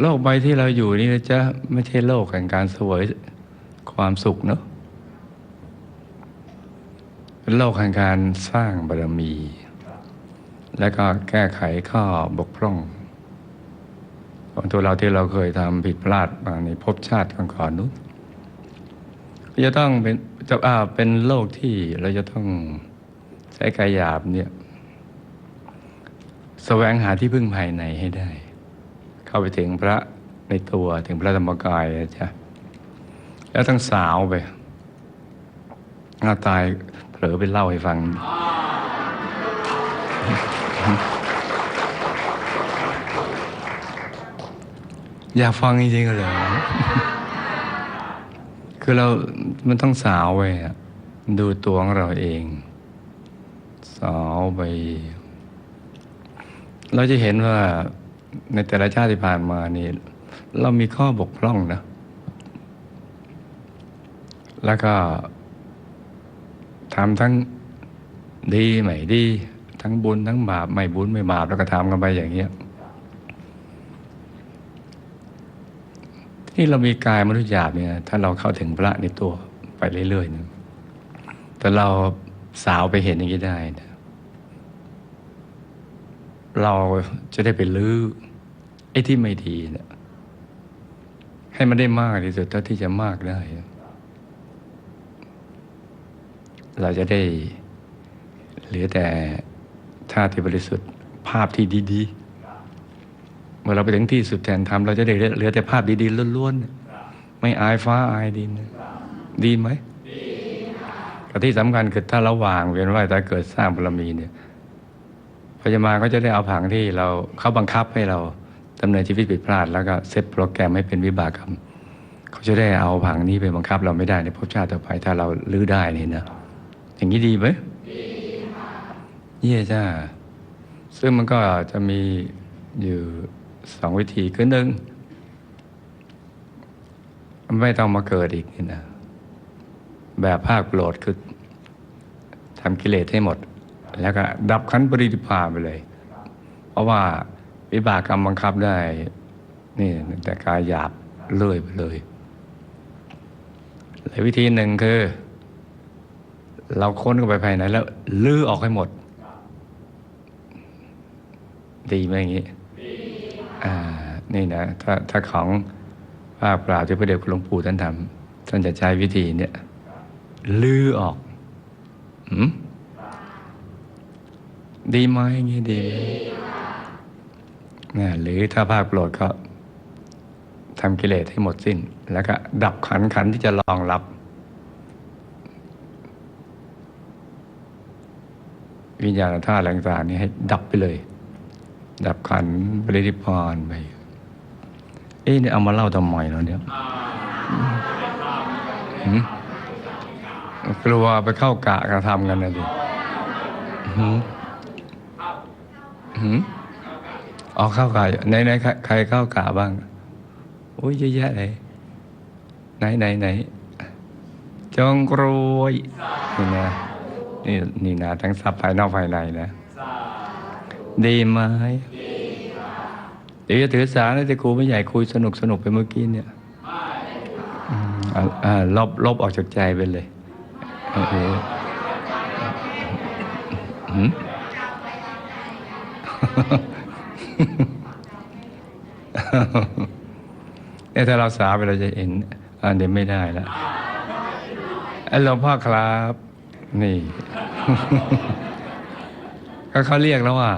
โลกใบที่เราอยู่นี่นะจ๊ะไม่ใช่โลกแห่งการเสวยความสุขเนอะเป็นโลกแห่งการสร้างบารมี แล้วก็แก้ไขข้อบกพร่อง ของตัวเราที่เราเคยทำผิดพลาดมาในภพชาติก่อนๆนู้นก็จะต้องเป็นจะอ่าเป็นโลกที่เราจะต้องใช้กายหยาบเนี่ยแสวงหาที่พึ่งภายในให้ได้ เข้าไปถึงพระในตัวถึงพระธรรมกายนะจ๊ะแล้วทั้งสาวไปหน้าตายเผลอไปเล่าให้ฟัง อยากฟังจริงๆเหรอคือเรา มันต้องสาวไปดูตัวของเราเอง สาวไป เราจะเห็นว่า ในแต่ละชาติที่ผ่านมานี่เรามีข้อบกพร่องนะ แล้วก็ทำทั้งดีไม่ดี ทั้งบุญทั้งบาปไม่บุญไม่บาปแล้วก็ทำกันไปอย่างเงี้ยที่เรามีกายมนุษย์หยาบเนี่ย ถ้าเราเข้าถึงพระในตัวไปเรื่อยๆนะแต่เราสาวไปเห็นอย่างนี้ได้นะ เราจะได้ไปลื้อไอ้ที่ไม่ดีเนะให้มันได้มากที่สุดเท่าที่จะมากได้ เราจะได้เหลือแต่ธาตุที่บริสุทธิ์ ภาพที่ดีๆ เมื่อเราไปถึงที่สุดแทนธรรมเราจะได้เหลือแต่ภาพดีๆล้วนๆ ไม่อายฟ้าอายดิน ดีไหมดีแต่ที่สำคัญคือถ้าเราวางเวียนว่ายตายเกิดสร้างบารมีเนี่ย พยามาก็จะได้เอาผังที่เราเขาบังคับให้เราดำเนินชีวิตผิดพลาด แล้วก็เซตโปรแกรมให้เป็นวิบากกรรมเขาจะได้เอาผังนี้ไปบังคับเราไม่ได้ในภพชาติต่อไปถ้าเราลื้อได้นี่นะอย่างนี้ดีไหมดีเยี่ยจ้าซึ่งมันก็จะมีอยู่สองวิธีคือหนึ่งไม่ต้องมาเกิดอีกนี่นะแบบภาคโปรดคือทำกิเลสให้หมด แล้วก็ดับขันปรินิพพานไปเลย เพราะว่าวิบากกรรมบังคับได้ นี่แต่กายหยาบเลื่อยไปเลยหรือวิธีหนึ่งคือ เราค้นเข้าไปภายในแล้วลื้อออกให้หมด ดีไหมอย่างนี้อ่า นี่นะ ถ้าถ้าของภาคปราบที่พระเดชคุณหลวงปู่ท่านทำท่านจะใช้วิธีเนี่ยลื้อออกหืม ดีไหมอย่างนี้ดีนะหรือถ้าภาคโปรดก็ทำกิเลสให้หมดสิ้น แล้วก็ดับขันขันที่จะรองรับ วิญญาณธาตุแรงต่างๆนี่ให้ดับไปเลย ดับขันธ์ปรินิพพานไป เอ๊ะเนี่ยเอามาเล่าทำไมเนาะเนี่ยกลัวไปเข้ากะกระทำกันนะดิ หืมหืมเอเข้ากะไหนไหนใครเข้ากะบ้างโอ้ยเยอะแยะเลยไหนไหนไหนจงกรวยนี่นะนี่นี่นะทั้งทรัพย์ภายนอกภายในนะ ดีไหมเดี๋ยวจะถือสาแล้วแต่ครูไม่ใหญ่คุยสนุกสนุกไปเมื่อกี้เนี่ยลบลบออกจากใจไปเลยโอเคหืม เนี่ยถ้าเราสาไปเราจะเห็นอันเดี๋ยวไม่ได้แล้วไอ้หลวงพ่อครับ นี่ ก็เขาเรียกแล้วว่า